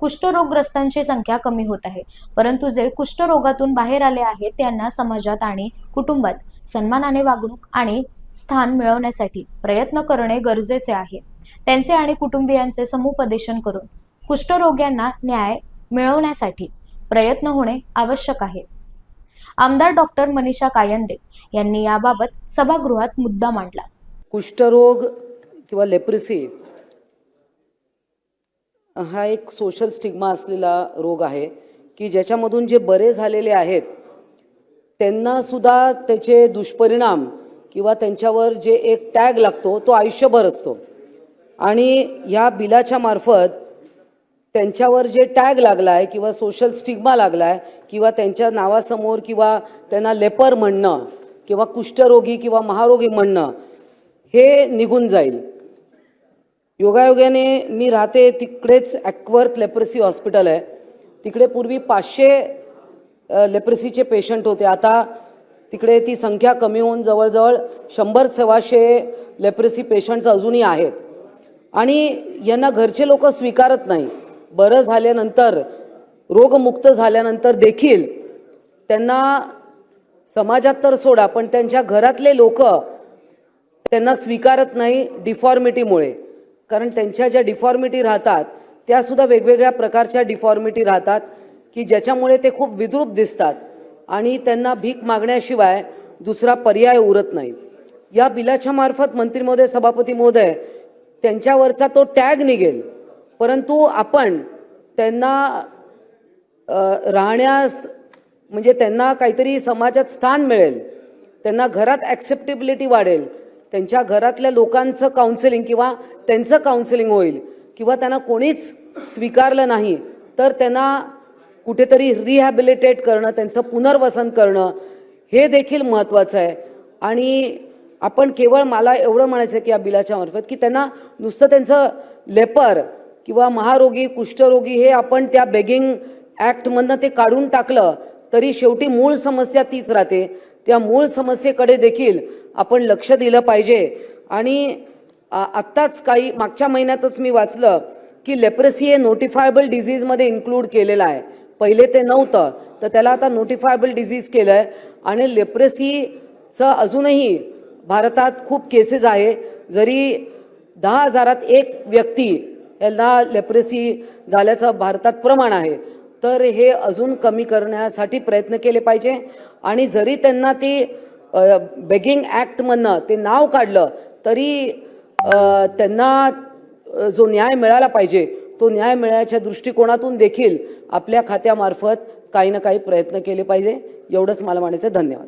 कुष्ठरोगग्रस्तांची संख्या कमी होत आहे. परंतु जे कुष्ठरोगातून बाहेर आले आहेत त्यांना समाजात आणि कुटुंबात सन्मानाने वागणूक आणि स्थान मिळवण्यासाठी प्रयत्न करणे गरजेचे आहे. त्यांचे आणि कुटुंबियांचे समुपदेशन करून कुष्ठरोग्यांना न्याय मिळवण्यासाठी प्रयत्न होणे आवश्यक आहे. आमदार डॉक्टर मनीषा कायंदे यांनी याबाबत सभागृहात मुद्दा मांडला. कुष्ठरोग किंवा लेप्रिसी हा एक सोशल स्टिग्मा असलेला रोग आहे की ज्याच्यामधून जे बरे झालेले आहेत त्यांनासुद्धा त्याचे दुष्परिणाम किंवा त्यांच्यावर जे एक टॅग लागतो तो आयुष्यभर असतो. आणि ह्या बिलाच्या मार्फत त्यांच्यावर जे टॅग लागला आहे किंवा सोशल स्टिग्मा लागला आहे किंवा त्यांच्या नावासमोर किंवा त्यांना लेपर म्हणणं किंवा कुष्ठरोगी किंवा महारोगी म्हणणं हे निघून जाईल. योगायोगाने मी राहते तिकडेच ॲक्वर्थ लेप्रसी हॉस्पिटल आहे. तिकडे पूर्वी पाचशे लेप्रसीचे पेशंट होते. आता तिकडे ती संख्या कमी होऊन जवळजवळ शंभर सव्वाशे लेप्रसी पेशंट्स अजूनही आहेत. आणि यांना घरचे लोक स्वीकारत नाही. बरं झाल्यानंतर रोगमुक्त झाल्यानंतर देखील त्यांना समाजात तर सोडा पण त्यांच्या घरातले लोक त्यांना स्वीकारत नाही डिफॉर्मिटीमुळे. कारण त्यांच्या ज्या डिफॉर्मिटी राहतात त्यासुद्धा वेगवेगळ्या प्रकारच्या डिफॉर्मिटी राहतात की ज्याच्यामुळे ते खूप विद्रूप दिसतात आणि त्यांना भीक मागण्याशिवाय दुसरा पर्याय उरत नाही. या बिलाच्या मार्फत मंत्री महोदय सभापती महोदय त्यांच्यावरचा तो टॅग निघेल. परंतु आपण त्यांना राहण्यास म्हणजे त्यांना काहीतरी समाजात स्थान मिळेल त्यांना घरात ॲक्सेप्टेबिलिटी वाढेल त्यांच्या घरातल्या लोकांचं काउन्सिलिंग किंवा त्यांचं काउन्सिलिंग होईल किंवा त्यांना कोणीच स्वीकारलं नाही तर त्यांना कुठेतरी रिहॅबिलिटेट करणं त्यांचं पुनर्वसन करणं हे देखील महत्त्वाचं आहे. आणि आपण केवळ मला एवढं म्हणायचं आहे की या बिलाच्या मार्फत की त्यांना नुसतं त्यांचं लेपर किंवा महारोगी कुष्ठरोगी हे आपण त्या बेगिंग ॲक्टमधनं ते काढून टाकलं तरी शेवटी मूळ समस्या तीच राहते. त्या मूळ समस्येकडे देखील आपण लक्ष दिलं पाहिजे. आणि आत्ताच काही मागच्या महिन्यातच मी वाचलं की लेप्रसी हे नोटिफायबल डिझीजमध्ये इन्क्लूड केलेलं आहे. पहिले ते नव्हतं तर त्याला आता नोटिफायबल डिझीज केलं आहे आणि लेप्रसीचं अजूनही भारतात खूप केसेस आहे. जरी दहा हजारात एक व्यक्ती यांना लेप्रसी झाल्याचं भारतात प्रमाण आहे तर हे अजून कमी करण्यासाठी प्रयत्न केले पाहिजे. आणि जरी त्यांना ते बेगिंग ॲक्टमधनं ते नाव काढलं तरी त्यांना जो न्याय मिळाला पाहिजे तो न्याय मिळायच्या दृष्टिकोनातून देखील आपल्या खात्यामार्फत काही ना काही प्रयत्न केले पाहिजे. एवढंच मला म्हणायचं धन्यवाद.